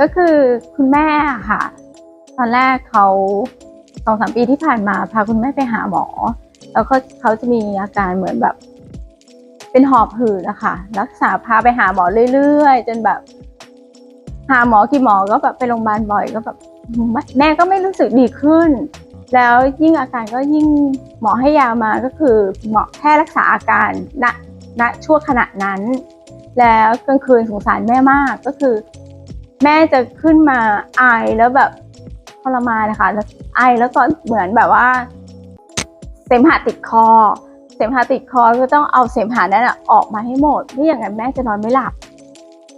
ก็คือคุณแม่ค่ะ ตอนแรกเขาสองสามปีที่ผ่านมาพาคุณแม่ไปหาหมอ แล้วก็เขาจะมีอาการเหมือนแบบ เป็นหอบหืดอะค่ะ รักษาพาไปหาหมอเรื่อยๆ จนแบบ หาหมอกี่หมอก็แบบไปโรงพยาบาลบ่อยก็แบบแม่ก็ไม่รู้สึกดีขึ้น แล้วยิ่งอาการก็ยิ่งหมอให้ยามาก็คือหมอแค่รักษาอาการณณช่วงขณะนั้น แล้วกลางคืนสงสารแม่มากก็คือ แม่จะขึ้นมาไอแล้วแบบทรมานนะคะไอแล้วก็เหมือนแบบว่า เสมหะติดคอ เสมหะติดคอก็ต้องเอาเสมหะนั้นออกมาให้หมดไม่อย่างนั้นแม่จะนอนไม่หลับ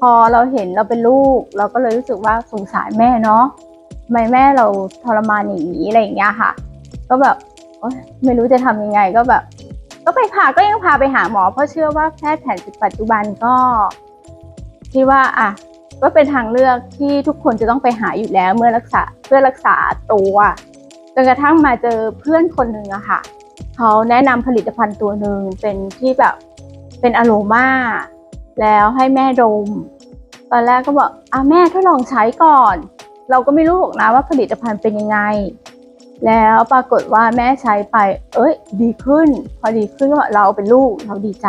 พอเราเห็นเราเป็นลูก เราก็เลยรู้สึกว่าสงสารแม่เนาะทำไมแม่เราทรมานอย่างนี้อะไรอย่างเงี้ยค่ะ ก็แบบไม่รู้จะทำยังไงก็แบบ ก็ไปพาก็ยังพาไปหาหมอ เพราะเชื่อว่าแพทย์แผนปัจจุบันก็คิดว่าอะ ก็เป็นทางเลือกที่ทุกคนจะต้องไปหาอยู่แล้วเมื่อรักษาเพื่อรักษาตัวจนกระทั่งมาเจอเพื่อนคนหนึ่งอะค่ะเขาแนะนำผลิตภัณฑ์ตัวหนึ่งเป็นที่แบบเป็นอะโรมาแล้วให้แม่ดม ตอนแรกก็บอกอะแม่ทดลองใช้ก่อน เราก็ไม่รู้หรอกนะว่าผลิตภัณฑ์เป็นยังไง แล้วปรากฏว่าแม่ใช้ไป เอ้ย ดีขึ้น พอดีขึ้นก็เราเป็นลูกเราดีใจ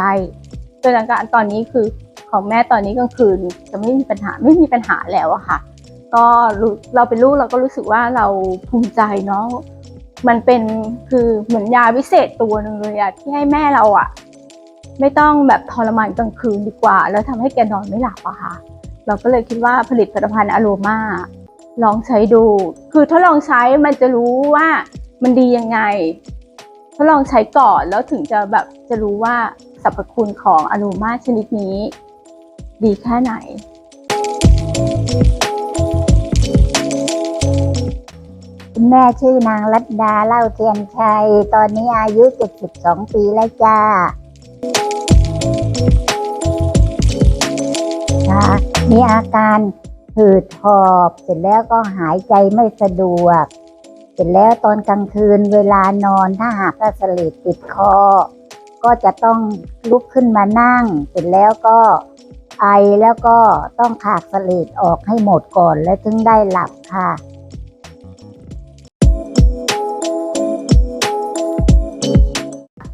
จนอาการตอนนี้คือ ของแม่ตอนนี้กลางคืนจะไม่มีปัญหาไม่มีปัญหาแล้วอะค่ะ ก็เราเป็นลูกเราก็รู้สึกว่าเราภูมิใจเนาะมันเป็นคือเหมือนยาวิเศษตัวหนึ่งเลยอะที่ให้แม่เราอะไม่ต้องแบบทรมานกลางคืนดีกว่า แล้วทำให้แกนอนไม่หลับอะค่ะ เราก็เลยคิดว่าผลิตผลิตภัณฑ์อโรมาลองใช้ดู คือถ้าลองใช้มันจะรู้ว่ามันดียังไงถ้าลองใช้ก่อนแล้วถึงจะแบบจะรู้ว่าสรรพคุณของอะโรมาชนิดนี้ ดีแค่ไหน คุณแม่ชื่อนางรัตดาเล่าเทียนชัย ตอนนี้อายุ 72 ปีแล้วจ้ามีอาการหืดหอบ เสร็จแล้วก็หายใจไม่สะดวก เสร็จแล้วตอนกลางคืนเวลานอนถ้าหากว่าสลิดติดคอ ก็จะต้องลุกขึ้นมานั่ง เสร็จแล้วก็ ไอแล้วก็ต้องขากสลิดออกให้หมดก่อนแล้วถึงได้หลับค่ะ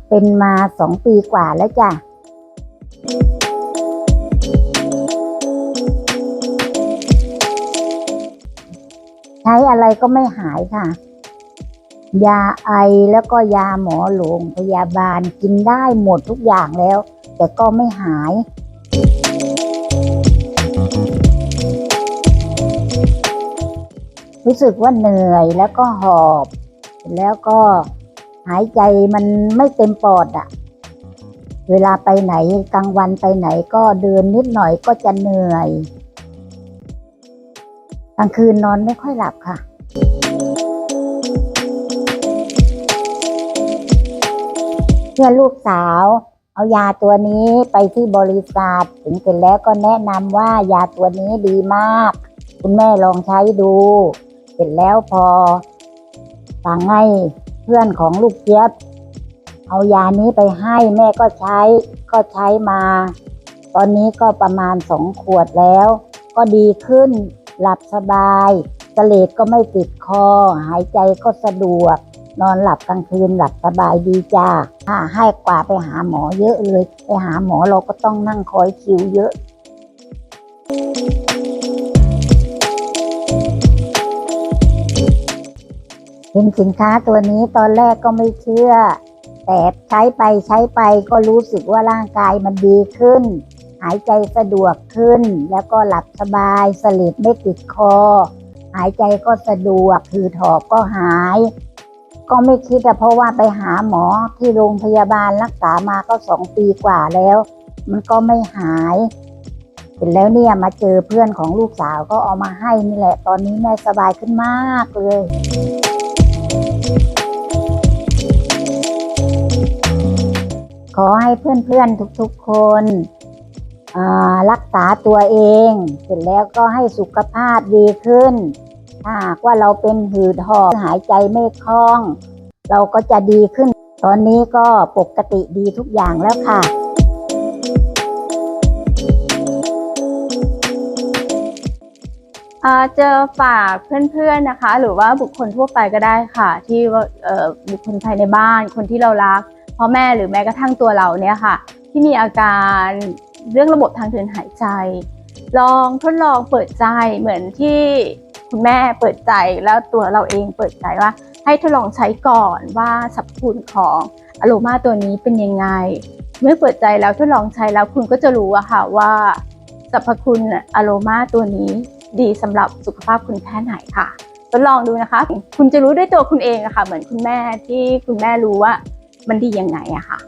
เป็นมาสองปีกว่าแล้วจ้ะ ใช้อะไรก็ไม่หายค่ะ ยาไอแล้วก็ยาหมอหลวงพยาบาลกินได้หมดทุกอย่างแล้ว แต่ก็ไม่หาย รู้สึกว่าเหนื่อยแล้วก็หอบ แล้วก็หายใจมันไม่เต็มปอดอะเวลาไปไหนกลางวันไปไหนก็เดินนิดหน่อยก็จะเหนื่อยกลางคืนนอนไม่ค่อยหลับค่ะเพื่อนลูกสาว เอายาตัวนี้ไปที่บริษัทถึงเสร็จแล้วก็แนะนำว่ายาตัวนี้ดีมาก คุณแม่ลองใช้ดู ร็จแล้วพอสั่งให้เพื่อนของลูกเจี๊ยบ เอายานี้ไปให้แม่ก็ใช้ก็ใช้มา ตอนนี้ก็ประมาณสองขวดแล้ว ก็ดีขึ้นหลับสบายสเลดก็ไม่ติดคอ หายใจก็สะดวก นอนหลับกลางคืนหลับสบายดีจ้าถ้าให้กว่าไปหาหมอเยอะเลย ไปหาหมอเราก็ต้องนั่งคอยคิวเยอะ เห็นสินค้าตัวนี้ตอนแรกก็ไม่เชื่อ แต่ใช้ไปใช้ไปก็รู้สึกว่าร่างกายมันดีขึ้น หายใจสะดวกขึ้น แล้วก็หลับสบายสลิดไม่ติดคอ หายใจก็สะดวกคือถอบก็หาย ก็ไม่คิดอะเพราะว่าไปหาหมอที่โรงพยาบาลรักษามาก็สองปีกว่าแล้ว มันก็ไม่หายเสร็จแล้วเนี่ยมาเจอเพื่อนของลูกสาวก็เอามาให้นี่แหละ ตอนนี้แม่สบายขึ้นมากเลย ขอให้เพื่อนๆทุกๆคนรักษาตัวเอง เสร็จแล้วก็ให้สุขภาพดีขึ้น ถ้าหากว่าเราเป็นหืดหอบหายใจไม่คล่อง เราก็จะดีขึ้น ตอนนี้ก็ปกติดีทุกอย่างแล้วค่ะ จอฝากเพื่อนๆนะคะ หรือว่าบุคคลทั่วไปก็ได้ค่ะ ที่ว่าบุคคลภายในบ้านคนที่เรารักพ่อแม่หรือแม้กระทั่งตัวเราเนี่ยค่ะ ที่มีอาการเรื่องระบบทางเดินหายใจ ลองทดลองเปิดใจเหมือนที่คุณแม่เปิดใจแล้วตัวเราเองเปิดใจว่า ให้ทดลองใช้ก่อนว่าสรรพคุณของอโรมาตัวนี้เป็นยังไง เมื่อเปิดใจแล้วทดลองใช้แล้วคุณก็จะรู้อะค่ะว่าสรรพคุณอโรมาตัวนี้ ดีสำหรับสุขภาพคุณแค่ไหนค่ะทดลองดูนะคะ คุณจะรู้ด้วยตัวคุณเองอะค่ะ เหมือนคุณแม่ที่คุณแม่รู้ว่ามันดียังไงอะค่ะ